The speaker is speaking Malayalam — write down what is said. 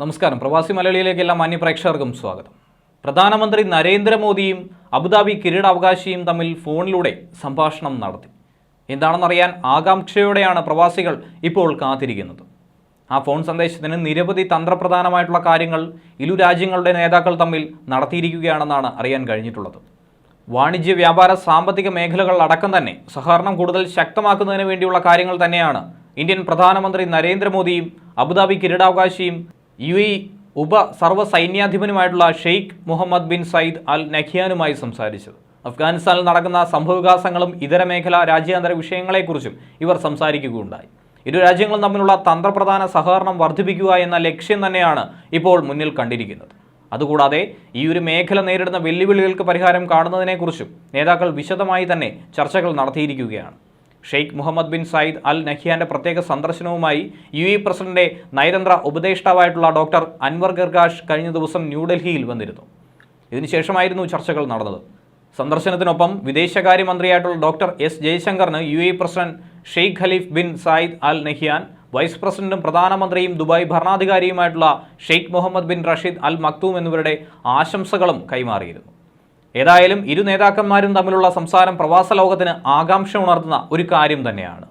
നമസ്കാരം. പ്രവാസി മലയാളിയിലേക്ക് എല്ലാ മാന്യപ്രേക്ഷകർക്കും സ്വാഗതം. പ്രധാനമന്ത്രി നരേന്ദ്രമോദിയും അബുദാബി കിരീടാവകാശിയും തമ്മിൽ ഫോണിലൂടെ സംഭാഷണം നടത്തി. എന്താണെന്നറിയാൻ ആകാംക്ഷയോടെയാണ് പ്രവാസികൾ ഇപ്പോൾ കാത്തിരിക്കുന്നത്. ആ ഫോൺ സന്ദേശത്തിന് നിരവധി തന്ത്രപ്രധാനമായിട്ടുള്ള കാര്യങ്ങൾ ഇരു രാജ്യങ്ങളുടെ നേതാക്കൾ തമ്മിൽ നടത്തിയിരിക്കുകയാണെന്നാണ് അറിയാൻ കഴിഞ്ഞിട്ടുള്ളത്. വാണിജ്യ വ്യാപാര സാമ്പത്തിക മേഖലകൾ അടക്കം തന്നെ സഹകരണം കൂടുതൽ ശക്തമാക്കുന്നതിന് വേണ്ടിയുള്ള കാര്യങ്ങൾ തന്നെയാണ് ഇന്ത്യൻ പ്രധാനമന്ത്രി നരേന്ദ്രമോദിയും അബുദാബി കിരീടാവകാശിയും യു എ ഉപ സർവ സൈന്യാധിപനുമായിട്ടുള്ള Sheikh Mohammed bin Zayed Al നഖിയാനുമായി സംസാരിച്ചത്. അഫ്ഗാനിസ്ഥാനിൽ നടക്കുന്ന സംഭവവികാസങ്ങളും ഇതര മേഖല രാജ്യാന്തര വിഷയങ്ങളെക്കുറിച്ചും ഇവർ സംസാരിക്കുകയുണ്ടായി. ഇരു രാജ്യങ്ങളും തമ്മിലുള്ള തന്ത്രപ്രധാന സഹകരണം വർദ്ധിപ്പിക്കുക എന്ന ലക്ഷ്യം തന്നെയാണ് ഇപ്പോൾ മുന്നിൽ കണ്ടിരിക്കുന്നത്. അതുകൂടാതെ ഈ ഒരു മേഖല നേരിടുന്ന വെല്ലുവിളികൾക്ക് പരിഹാരം കാണുന്നതിനെക്കുറിച്ചും നേതാക്കൾ വിശദമായി തന്നെ ചർച്ചകൾ നടത്തിയിരിക്കുകയാണ്. Sheikh Mohammed bin Zayed Al നഹിയാന്റെ പ്രത്യേക സന്ദർശനവുമായി യു എ പ്രസിഡന്റ് നയതന്ത്ര ഉപദേഷ്ടാവായിട്ടുള്ള ഡോക്ടർ അൻവർ ഗർഗാഷ് കഴിഞ്ഞ ദിവസം ന്യൂഡൽഹിയിൽ വന്നിരുന്നു. ഇതിനുശേഷമായിരുന്നു ചർച്ചകൾ നടന്നത്. സന്ദർശനത്തിനൊപ്പം വിദേശകാര്യമന്ത്രിയായിട്ടുള്ള doctor S ജയശങ്കറിന് U A president Sheikh Khalif bin Zayed Al Nahyan vice പ്രസിഡന്റും പ്രധാനമന്ത്രിയും Dubai ഭരണാധികാരിയുമായിട്ടുള്ള Sheikh Mohammed bin Rashid Al Maktoum എന്നിവരുടെ ആശംസകളും കൈമാറിയിരുന്നു. ഏതായാലും ഇരു നേതാക്കന്മാരും തമ്മിലുള്ള സംസാരം പ്രവാസ ലോകത്തിന് ആകാംക്ഷ ഉണർത്തുന്ന ഒരു കാര്യം തന്നെയാണ്.